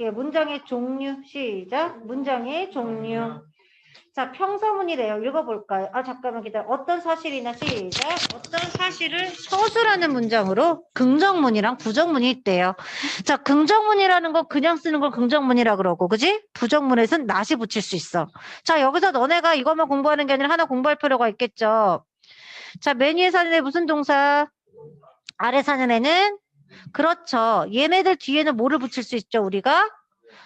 할게요. 문장의 종류. 시작. 문장의 종류. 자, 평서문이래요. 읽어볼까요? 아, 잠깐만 기다려. 어떤 사실이나 시작. 어떤 사실을 서술하는 문장으로 긍정문이랑 부정문이 있대요. 자, 긍정문이라는 건 그냥 쓰는 걸 긍정문이라 그러고, 그지? 부정문에서는 낫이 붙일 수 있어. 자, 여기서 너네가 이것만 공부하는 게 아니라 하나 공부할 필요가 있겠죠. 자, 맨 위에 사는 애 무슨 동사? 아래 사는 애는? 그렇죠. 얘네들 뒤에는 뭐를 붙일 수 있죠, 우리가?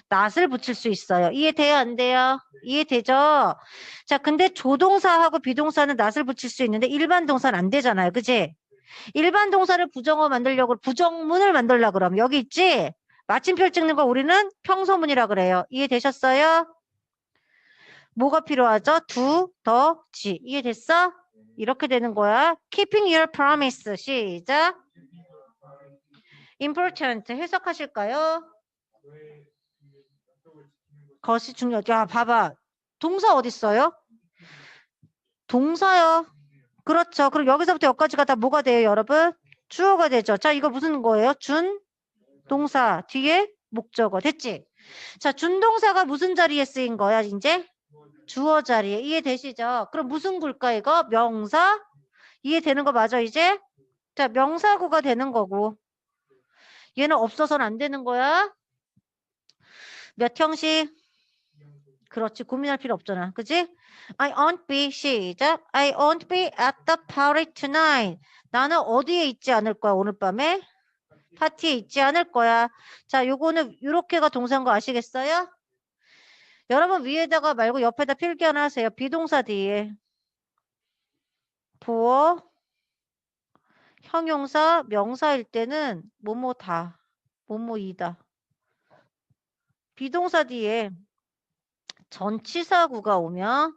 낫을 붙일 수 있어요. 이해돼요, 안 돼요? 이해되죠? 자, 근데 조동사하고 비동사는 낫을 붙일 수 있는데 일반 동사는 안 되잖아요. 그지? 일반 동사를 부정어 만들려고, 부정문을 만들려고 그러면 여기 있지? 마침표 찍는 거 우리는 평소문이라 그래요. 이해되셨어요? 뭐가 필요하죠? 두, 더, 지. 이해됐어? 이렇게 되는 거야. Keeping your promise. 시작. Important. 해석하실까요? 것이 중요. 야, 봐봐. 동사 어디 있어요? 동사요. 그렇죠. 그럼 여기서부터 여기까지가 다 뭐가 돼요, 여러분? 주어가 되죠. 자, 이거 무슨 거예요? 준 동사 뒤에 목적어 됐지? 자, 준동사가 무슨 자리에 쓰인 거야, 이제? 주어 자리에 이해되시죠? 그럼 무슨 구일까 이거? 명사? 이해되는 거 맞아, 이제? 자, 명사구가 되는 거고. 얘는 없어서는 안 되는 거야. 몇 형식? 그렇지. 고민할 필요 없잖아. 그지? I won't be 시작. I won't be at the party tonight. 나는 어디에 있지 않을 거야, 오늘 밤에? 파티에 있지 않을 거야. 자, 요거는 요렇게가 동사인 거 아시겠어요? 여러분 위에다가 말고 옆에다 필기 하나 하세요. 비동사 뒤에. 보어, 형용사, 명사일 때는 뭐뭐 다, 뭐뭐 이다. 비동사 뒤에 전치사구가 오면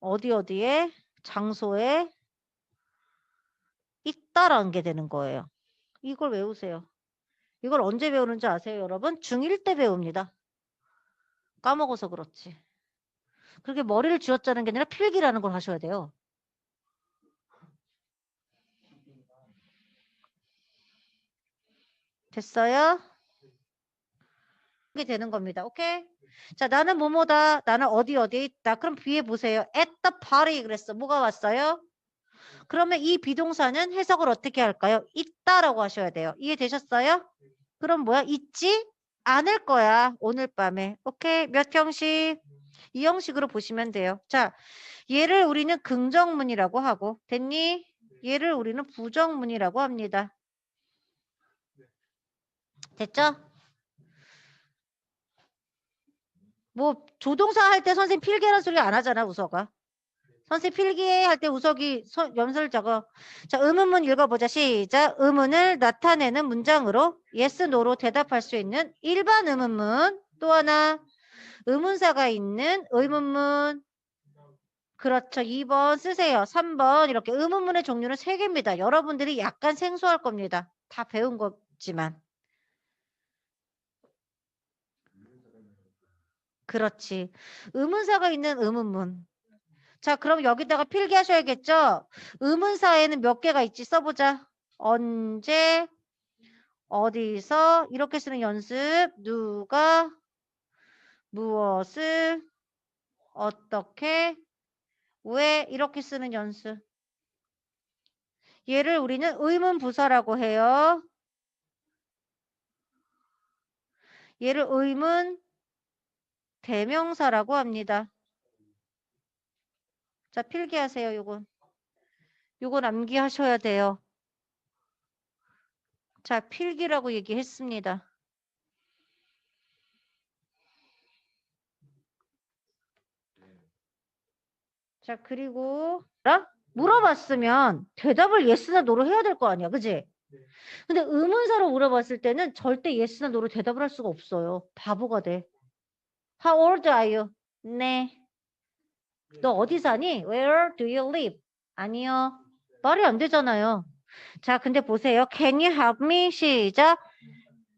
어디 어디에 장소에 있다라는 게 되는 거예요. 이걸 외우세요. 이걸 언제 배우는지 아세요, 여러분? 중1 때 배웁니다. 까먹어서 그렇지. 그렇게 머리를 쥐어짜는 게 아니라 필기라는 걸 하셔야 돼요. 됐어요? 이게 되는 겁니다. 오케이? 자, 나는 뭐뭐다. 나는 어디 어디에 있다. 그럼 뒤에 보세요. at the party 그랬어. 뭐가 왔어요? 그러면 이 비동사는 해석을 어떻게 할까요? 있다라고 하셔야 돼요. 이해되셨어요? 그럼 뭐야? 있지 않을 거야. 오늘 밤에. 오케이? 몇 형식? 이 형식으로 보시면 돼요. 자, 얘를 우리는 긍정문이라고 하고 됐니? 얘를 우리는 부정문이라고 합니다. 됐죠? 뭐 조동사 할 때 선생님 필기라는 소리 안 하잖아 우서가. 선생님 필기해 할 때 우석이 서- 염소를 적어. 자 의문문 읽어보자. 시작. 의문을 나타내는 문장으로 yes, no로 대답할 수 있는 일반 의문문. 또 하나 의문사가 있는 의문문. 그렇죠. 2번 쓰세요. 3번 이렇게 의문문의 종류는 3개입니다. 여러분들이 약간 생소할 겁니다. 다 배운 거지만. 그렇지. 의문사가 있는 의문문. 자, 그럼 여기다가 필기하셔야겠죠? 의문사에는 몇 개가 있지? 써보자. 언제, 어디서, 이렇게 쓰는 연습. 누가, 무엇을, 어떻게, 왜, 이렇게 쓰는 연습. 얘를 우리는 의문부사라고 해요. 얘를 의문, 대명사라고 합니다. 자, 필기하세요, 요건. 요건 암기하셔야 돼요. 자, 필기라고 얘기했습니다. 자, 그리고 라? 물어봤으면 대답을 yes나 no로 해야 될 거 아니야, 그지? 근데 의문사로 물어봤을 때는 절대 yes나 no로 대답을 할 수가 없어요. 바보가 돼. How old are you? 네. 너 어디 사니? Where do you live? 아니요. 말이 안 되잖아요. 자, 근데 보세요. Can you help me? 시작.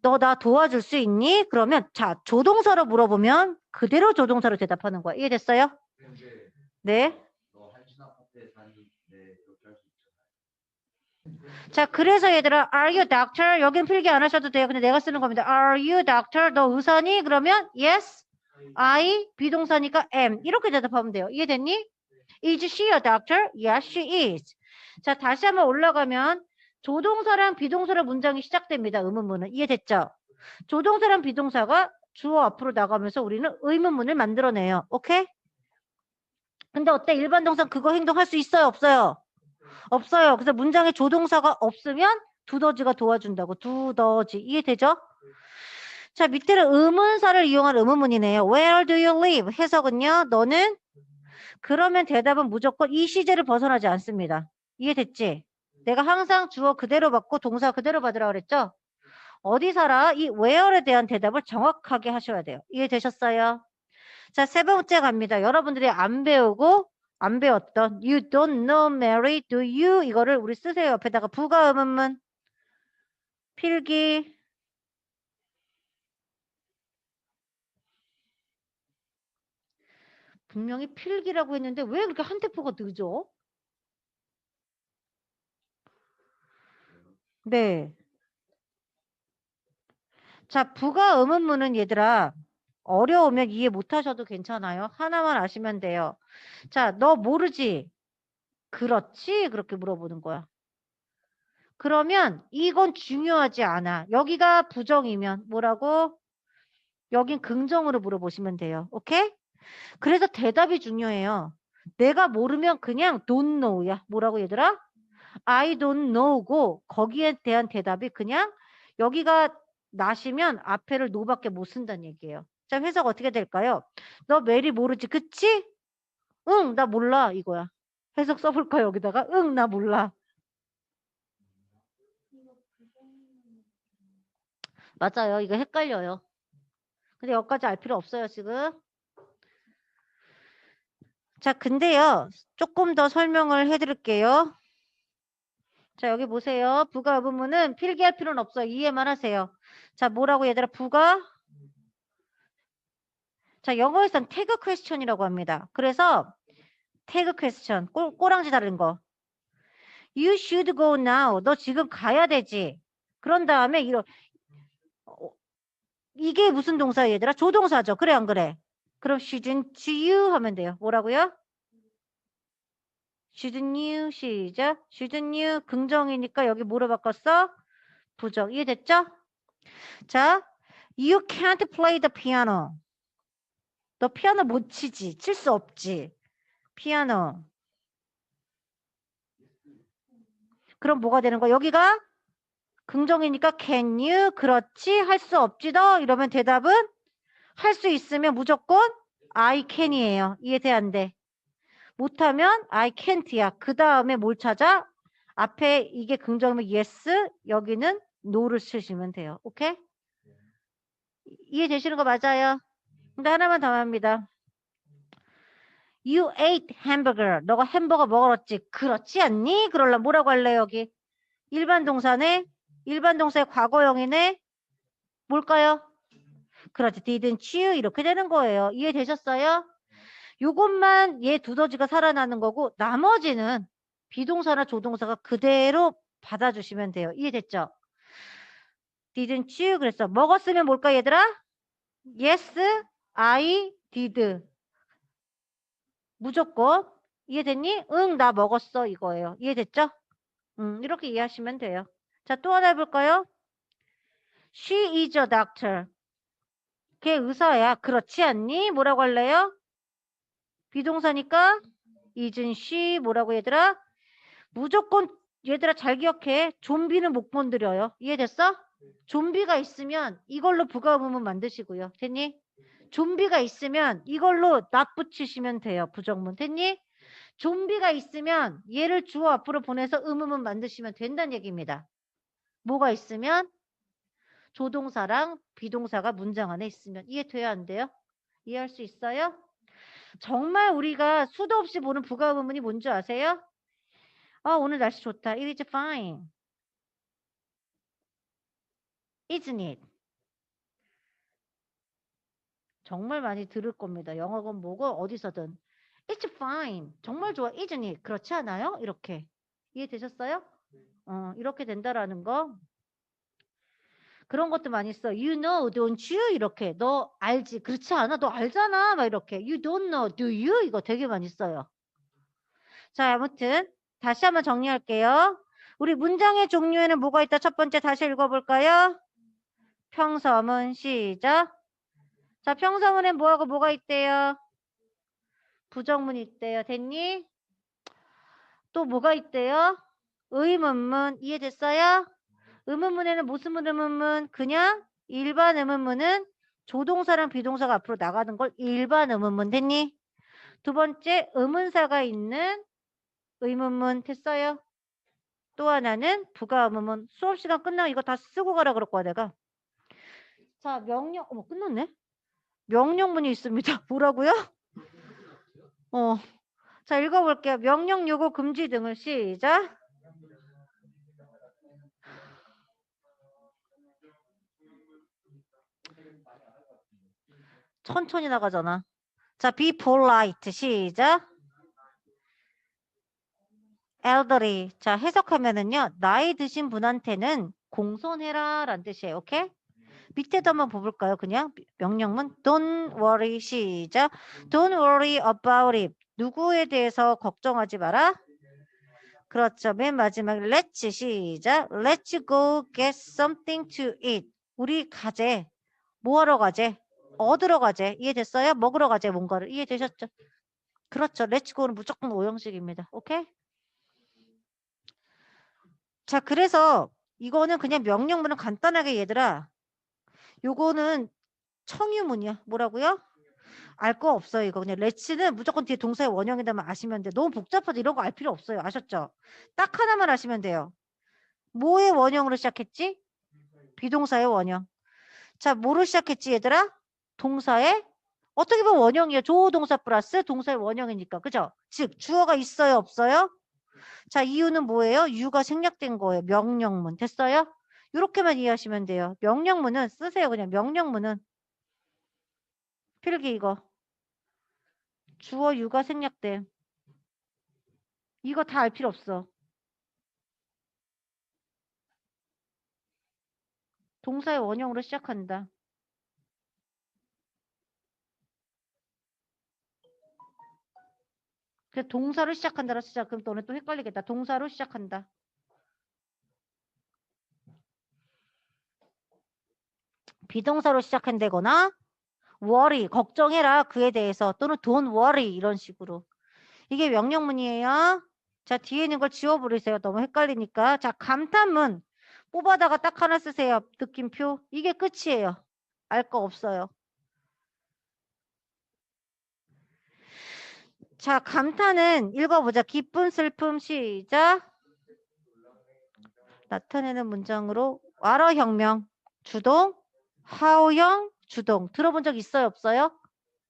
너 나 도와줄 수 있니? 그러면 자, 조동사로 물어보면 그대로 조동사로 대답하는 거야. 이해됐어요? 네. 네, 있잖아요. 자, 그래서 얘들아, are you doctor? 여긴 필기 안 하셔도 돼요. 근데 내가 쓰는 겁니다. are you doctor? 너 의사니? 그러면 yes, I, 비동사니까 am. 이렇게 대답하면 돼요. 이해됐니? Is she a doctor? Yes, she is. 자, 다시 한번 올라가면 조동사랑 비동사랑 문장이 시작됩니다. 의문문은. 이해됐죠? 조동사랑 비동사가 주어 앞으로 나가면서 우리는 의문문을 만들어내요. 오케이? 근데 어때? 일반 동사 그거 행동할 수 있어요? 없어요? 없어요. 그래서 문장에 조동사가 없으면 두더지가 도와준다고. 두더지. 이해되죠? 자, 밑에는 의문사를 이용한 의문문이네요. Where do you live? 해석은요. 너는 그러면 대답은 무조건 이 시제를 벗어나지 않습니다. 이해됐지? 내가 항상 주어 그대로 받고 동사 그대로 받으라 그랬죠? 어디 살아? 이 where에 대한 대답을 정확하게 하셔야 돼요. 이해되셨어요? 자, 세 번째 갑니다. 여러분들이 안 배우고 안 배웠던 you don't know Mary, do you? 이거를 우리 쓰세요. 옆에다가 부가 의문문 필기 분명히 필기라고 했는데 왜 그렇게 한 템포가 늦어? 네. 자, 부가 의문문은 얘들아 어려우면 이해 못하셔도 괜찮아요. 하나만 아시면 돼요. 자, 너 모르지? 그렇지? 그렇게 물어보는 거야. 그러면 이건 중요하지 않아. 여기가 부정이면 뭐라고? 여긴 긍정으로 물어보시면 돼요. 오케이? 그래서 대답이 중요해요. 내가 모르면 그냥 don't know야. 뭐라고 얘들아? I don't know고 거기에 대한 대답이 그냥 여기가 나시면 앞에를 no밖에 못 쓴다는 얘기예요. 자, 해석 어떻게 될까요? 너 메리 모르지, 그치? 응, 나 몰라 이거야. 해석 써볼까 여기다가? 응, 나 몰라. 맞아요. 이거 헷갈려요. 근데 여기까지 알 필요 없어요, 지금. 자, 근데요. 조금 더 설명을 해드릴게요. 자, 여기 보세요. 부가 의문문은 필기할 필요는 없어요. 이해만 하세요. 자, 뭐라고 얘들아? 부가 자, 영어에선 태그 퀘스천이라고 합니다. 그래서 태그 퀘스천, 꼬, 꼬랑지 다른 거. You should go now. 너 지금 가야 되지. 그런 다음에 이런 어, 이게 무슨 동사 얘들아? 조동사죠. 그래 안 그래? 그럼 shouldn't you 하면 돼요. 뭐라고요? shouldn't you 시작. shouldn't you 긍정이니까 여기 뭐로 바꿨어? 부정. 이해됐죠? 자, you can't play the piano. 너 피아노 못 치지. 칠 수 없지. 피아노. 그럼 뭐가 되는 거야? 여기가 긍정이니까 can you? 그렇지. 할 수 없지 너? 이러면 대답은 할 수 있으면 무조건 I can이에요. 이해돼 안 돼? 못하면 I can't야. 그 다음에 뭘 찾아? 앞에 이게 긍정이면 yes, 여기는 no를 쓰시면 돼요. 오케이? 이해되시는 거 맞아요? 근데 하나만 더 합니다. You ate hamburger. 너가 햄버거 먹었지. 그렇지 않니? 그럴라 뭐라고 할래 여기? 일반 동사네. 일반 동사의 과거형이네. 뭘까요? 그렇지. didn't you? 이렇게 되는 거예요. 이해되셨어요? 요것만 얘 두더지가 살아나는 거고 나머지는 비동사나 조동사가 그대로 받아주시면 돼요. 이해됐죠? didn't you? 그래서 먹었으면 뭘까 얘들아? Yes, I did. 무조건 이해됐니? 응, 나 먹었어 이거예요. 이해됐죠? 음, 이렇게 이해하시면 돼요. 자, 또 하나 해볼까요? She is a doctor. 걔 의사야. 그렇지 않니? 뭐라고 할래요? 비동사니까 isn't she 뭐라고 얘들아? 무조건 얘들아 잘 기억해. 좀비는 못 건드려요. 이해됐어? 좀비가 있으면 이걸로 부가의문문 만드시고요. 됐니? 좀비가 있으면 이걸로 낫 붙이시면 돼요. 부정문. 됐니? 좀비가 있으면 얘를 주어 앞으로 보내서 의문문 만드시면 된다는 얘기입니다. 뭐가 있으면 조동사랑 비동사가 문장 안에 있으면 이해돼야 안 돼요? 이해할 수 있어요? 정말 우리가 수도 없이 보는 부가의문문이 뭔지 아세요? 아 오늘 날씨 좋다. It is fine. Isn't it? 정말 많이 들을 겁니다. 영어건 뭐고 어디서든. It's fine. 정말 좋아. Isn't it? 그렇지 않아요? 이렇게. 이해되셨어요? 어, 이렇게 된다라는 거. 그런 것도 많이 써. You know, don't you? 이렇게. 너 알지? 그렇지 않아? 너 알잖아? 막 이렇게. You don't know, do you? 이거 되게 많이 써요. 자, 아무튼 다시 한번 정리할게요. 우리 문장의 종류에는 뭐가 있다? 첫 번째 다시 읽어볼까요? 평서문 시작. 자, 평서문엔 뭐하고 뭐가 있대요? 부정문이 있대요. 됐니? 또 뭐가 있대요? 의문문 이해됐어요? 의문문에는 무슨 의문문? 그냥 일반 의문문은 조동사랑 비동사가 앞으로 나가는 걸 일반 의문문 됐니? 두 번째 의문사가 있는 의문문 됐어요? 또 하나는 부가 의문문 수업 시간 끝나고 이거 다 쓰고 가라 그럴 거야 내가. 자 명령 어머 끝났네. 명령문이 있습니다. 뭐라고요? 어. 자 읽어볼게요. 명령 요구 금지 등을 시작. 천천히 나가잖아. 자, be polite. 시작. elderly. 자, 해석하면은요. 나이 드신 분한테는 공손해라 라는 뜻이에요. 오케이? 밑에도 한번 볼까요? 그냥 명령문 don't worry. 시작. don't worry about it. 누구에 대해서 걱정하지 마라. 그렇죠. 맨 마지막 let's 시작. let's go get something to eat. 우리 가재. 뭐 하러 가재? 얻으러 가재. 이해됐어요? 먹으러 가재 뭔가를. 이해되셨죠? 그렇죠. 렛츠고는 무조건 오형식입니다. 오케이? 자, 그래서 이거는 그냥 명령문은 간단하게 얘들아. 요거는 청유문이야. 뭐라고요? 알 거 없어요. 이거 그냥 렛츠는 무조건 뒤에 동사의 원형이다만 아시면 돼. 너무 복잡하다 이런 거 알 필요 없어요. 아셨죠? 딱 하나만 아시면 돼요. 뭐의 원형으로 시작했지? 비동사의 원형. 자, 뭐로 시작했지 얘들아? 동사의 어떻게 보면 원형이에요. 조동사 플러스 동사의 원형이니까. 그죠? 즉 주어가 있어요, 없어요? 자, 이유는 뭐예요? 유가 생략된 거예요. 명령문. 됐어요? 이렇게만 이해하시면 돼요. 명령문은 쓰세요. 그냥 명령문은 필기 이거. 주어 유가 생략됨. 이거 다 알 필요 없어. 동사의 원형으로 시작한다. 그래서 동사로 시작한다라 시작. 그럼 너네 또 헷갈리겠다. 동사로 시작한다. 비동사로 시작한다거나 worry 걱정해라 그에 대해서 또는 don't worry 이런 식으로 이게 명령문이에요. 자 뒤에 있는 걸 지워버리세요. 너무 헷갈리니까 자 감탄문 뽑아다가 딱 하나 쓰세요. 느낌표 이게 끝이에요. 알 거 없어요. 자, 감탄은 읽어보자. 기쁨, 슬픔, 시작. 나타내는 문장으로 와러 혁명, 주동, 하우형, 주동. 들어본 적 있어요, 없어요?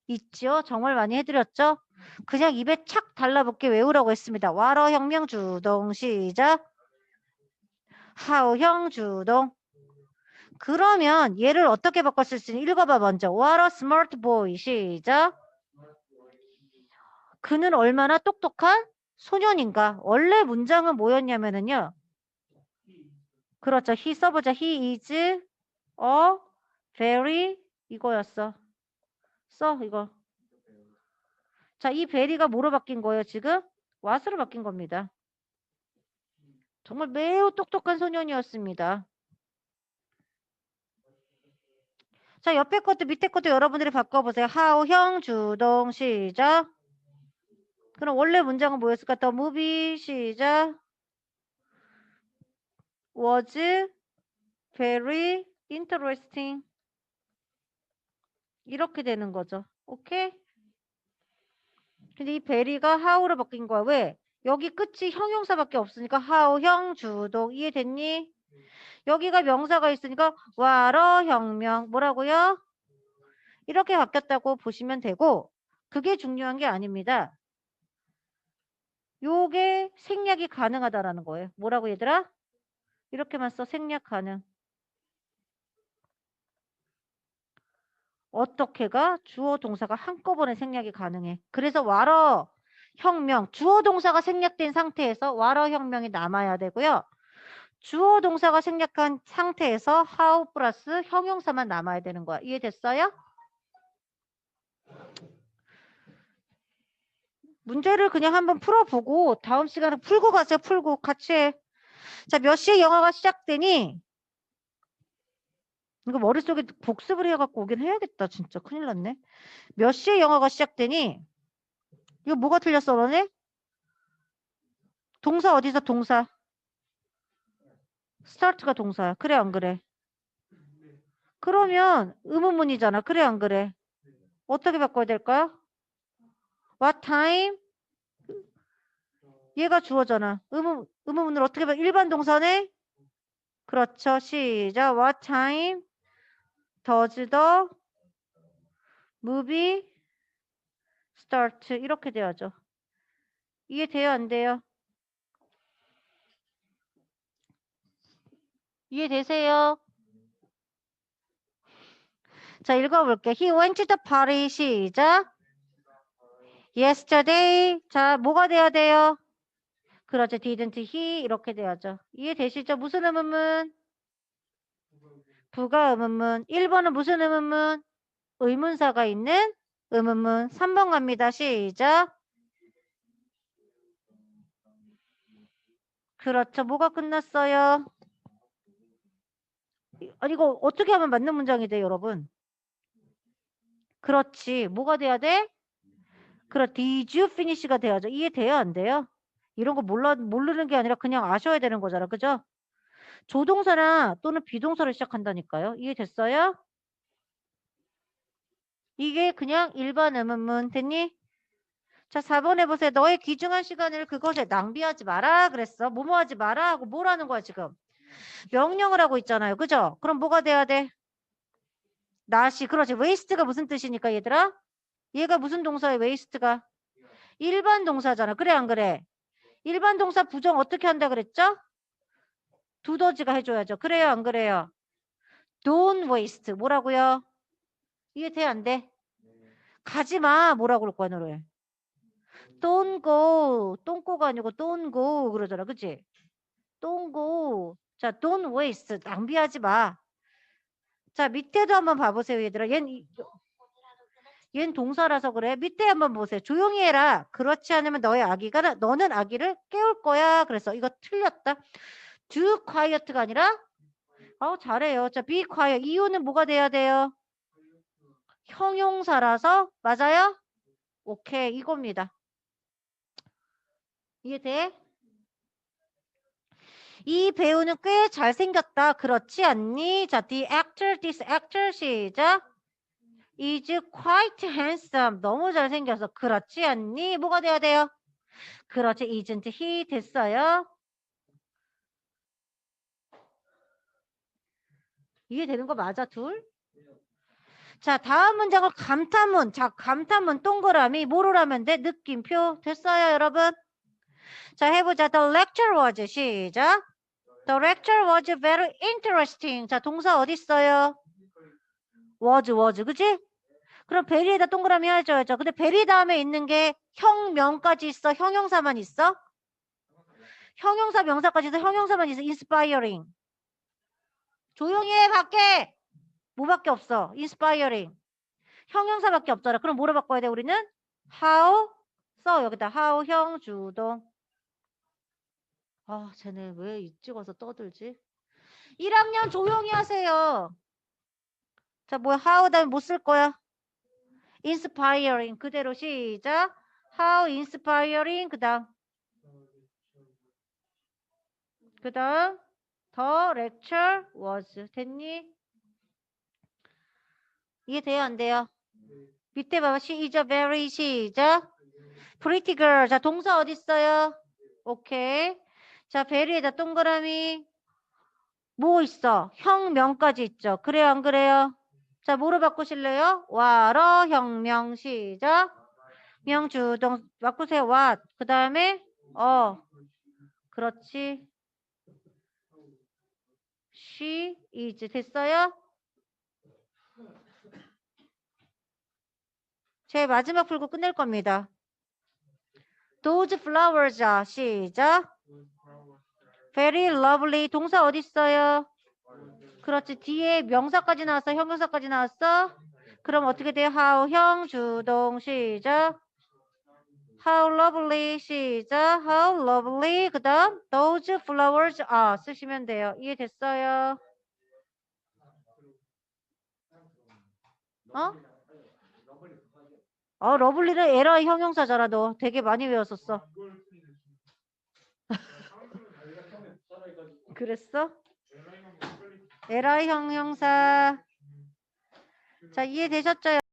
있죠. 정말 많이 해드렸죠. 그냥 입에 착 달라붙게 외우라고 했습니다. 와러 혁명, 주동, 시작. 하우형, 주동. 그러면 얘를 어떻게 바꿨을 수 있는 읽어봐 먼저. 와러 스마트 보이, 시작. 그는 얼마나 똑똑한 소년인가. 원래 문장은 뭐였냐면은요. 그렇죠. he 써보자. he is a very 이거였어. 써 이거. 자, 이 very가 뭐로 바뀐 거예요, 지금? what으로 바뀐 겁니다. 정말 매우 똑똑한 소년이었습니다. 자, 옆에 것도 밑에 것도 여러분들이 바꿔보세요. 하우형 주동 시작. 그럼 원래 문장은 뭐였을까? The movie 시작. was very interesting. 이렇게 되는 거죠. 오케이? 근데 이 very가 how로 바뀐 거야. 왜? 여기 끝이 형용사밖에 없으니까 how 형 주동 이해됐니? 여기가 명사가 있으니까 와러 혁명 뭐라고요? 이렇게 바뀌었다고 보시면 되고 그게 중요한 게 아닙니다. 요게 생략이 가능하다라는 거예요. 뭐라고 얘들아? 이렇게만 써 생략 가능. 어떻게가 주어 동사가 한꺼번에 생략이 가능해. 그래서 와러 혁명 주어 동사가 생략된 상태에서 와러 혁명이 남아야 되고요. 주어 동사가 생략한 상태에서 how 플러스 형용사만 남아야 되는 거야. 이해됐어요? 문제를 그냥 한번 풀어보고 다음 시간에 풀고 가세요. 풀고 같이 해. 자, 몇 시에 영화가 시작되니? 이거 머릿속에 복습을 해갖고 오긴 해야겠다. 진짜 큰일 났네. 몇 시에 영화가 시작되니? 이거 뭐가 틀렸어, 너네? 동사 어디서 동사? 스타트가 동사야. 그래, 안 그래? 그러면 의문문이잖아. 그래, 안 그래? 어떻게 바꿔야 될까요? What time? 얘가 주어잖아. 의문, 의문문을 어떻게 봐? 일반 동사네? 그렇죠. 시작. What time does the movie start? 이렇게 돼야죠. 이해 돼요? 안 돼요? 이해되세요? 자, 읽어볼게. He went to the party. 시작. Yesterday. 자, 뭐가 돼야 돼요? 그렇죠. didn't he. 이렇게 돼야죠. 이해되시죠? 무슨 의문문? 부가 의문문. 1번은 무슨 의문문? 의문사가 있는 의문문. 3번 갑니다. 시작. 그렇죠. 뭐가 끝났어요? 아니 이거 어떻게 하면 맞는 문장이 돼 여러분? 그렇지. 뭐가 돼야 돼? 그렇 did you finish가 돼야죠. 이해 돼요? 안 돼요? 이런 거 몰라 모르는 게 아니라 그냥 아셔야 되는 거잖아. 그죠? 조동사나 또는 비동사로 시작한다니까요. 이해됐어요? 이게 그냥 일반 의문문 됐니? 자, 4번 해보세요. 너의 귀중한 시간을 그것에 낭비하지 마라 그랬어. 뭐뭐 하지 마라 하고 뭐라는 거야 지금? 명령을 하고 있잖아요. 그죠? 그럼 뭐가 돼야 돼? 나시. 그렇지. 웨이스트가 무슨 뜻이니까 얘들아? 얘가 무슨 동사야 웨이스트가? 일반 동사잖아. 그래 안 그래? 일반 동사 부정 어떻게 한다 그랬죠? 두더지가 해줘야죠. 그래요 안 그래요? Don't waste. 뭐라고요? 이해 돼 안 돼? 가지 마. 뭐라고 그럴 거야 너를? Don't go. go가 아니고 don't go 그러잖아. 그치? don't go. 자, don't waste. 낭비하지 마. 자, 밑에도 한번 봐보세요, 얘들아. 얜, 이- 얜 동사라서 그래. 밑에 한번 보세요. 조용히 해라. 그렇지 않으면 너의 아기가, 너는 아기를 깨울 거야. 그래서 이거 틀렸다. do quiet가 아니라, 아우, 잘해요. 자, be quiet. 이유는 뭐가 돼야 돼요? 형용사라서, 맞아요? 오케이, 이겁니다. 이해돼? 이 배우는 꽤 잘생겼다. 그렇지 않니? 자, the actor, this actor 시작. Is quite handsome. 너무 잘생겨서 그렇지 않니? 뭐가 돼야 돼요? 그렇지, isn't he 됐어요. 이해되는 거 맞아, 둘? 자, 다음 문장은 감탄문. 자, 감탄문 동그라미 뭐로 하면 돼? 느낌표 됐어요, 여러분? 자, 해보자. The lecture was 시작. The lecture was very interesting. 자, 동사 어디 있어요? Was, was. 그지? 그럼 베리에다 동그라미 해줘야죠. 근데 베리 다음에 있는 게 형명까지 있어? 형용사만 있어? 형용사 명사까지 있어? 형용사만 있어? inspiring. 조용히 해, 밖에! 뭐밖에 없어? inspiring. 형용사밖에 없잖아. 그럼 뭐로 바꿔야 돼, 우리는? how? 써, 여기다. how, 형, 주동. 아, 쟤네 왜이 찍어서 떠들지? 1학년 조용히 하세요. 자, 뭐야? how 다음에 뭐쓸 거야? inspiring. 그대로 시작. how inspiring. 그 다음. 그 다음. the lecture was. 됐니? 이해 돼요? 안 돼요? 밑에 봐봐. she is a very 시작. pretty girl. 자, 동사 어디 있어요? 오케이. 자, 베리에다 동그라미. 뭐 있어? 형명까지 있죠. 그래요, 안 그래요? 자, 뭐로 바꾸실래요? 와러 형명 시작. 명주동 바꾸세요. what. 그 다음에 어. 그렇지. she is 됐어요? 제 마지막 풀고 끝낼 겁니다. Those flowers 시작. very lovely 동사 어디 있어요? 그렇지. 뒤에 명사까지 나왔어? 형용사까지 나왔어? 그럼 어떻게 돼요? how 형 주동 시작. how lovely 시작. how lovely 그 다음 those flowers are 쓰시면 돼요. 이해됐어요? 어? 어, 러블리는 에러 형용사잖아. 너 되게 많이 외웠었어. 그랬어? 에라 형용사. 자, 이해되셨죠?